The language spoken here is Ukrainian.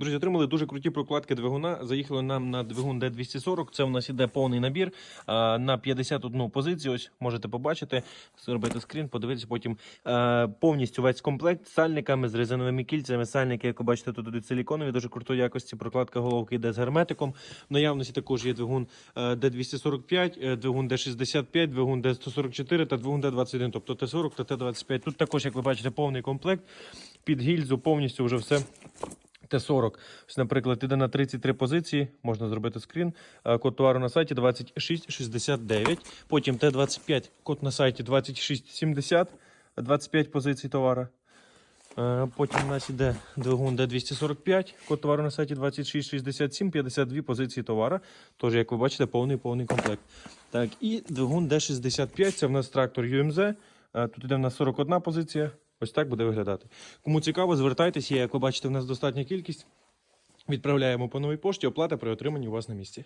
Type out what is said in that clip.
Друзі, отримали дуже круті прокладки двигуна. Заїхали нам на двигун D240. Це у нас іде повний набір на 51 позицію. Ось можете побачити, зробити скрін, подивитися потім повністю весь комплект з сальниками, з резиновими кільцями. Сальники, як ви бачите, тут ідуть силіконові, дуже крутої якості. Прокладка головки йде з герметиком. В наявності також є двигун е, D245, е, двигун D65, двигун D144 та двигун D21, тобто Т40 та Т25. Тут також, як ви бачите, повний комплект. Під гільзу повністю вже все. Т40. Ось, наприклад, іде на 33 позиції, можна зробити скрін. Е, Код товару на сайті 2669. Потім Т25, код на сайті 2670, 25 позицій товара. Е, Потім у нас іде двигун D245, код товару на сайті 2667, 52 позиції товара. Тож, як ви бачите, повний повний комплект. Так, і двигун D65, це в нас трактор UMZ. Е, Тут іде в нас 41 позиція. Ось так буде виглядати. Кому цікаво, звертайтеся. Як ви бачите, в нас достатня кількість. Відправляємо по новій пошті, оплата при отриманні у вас на місці.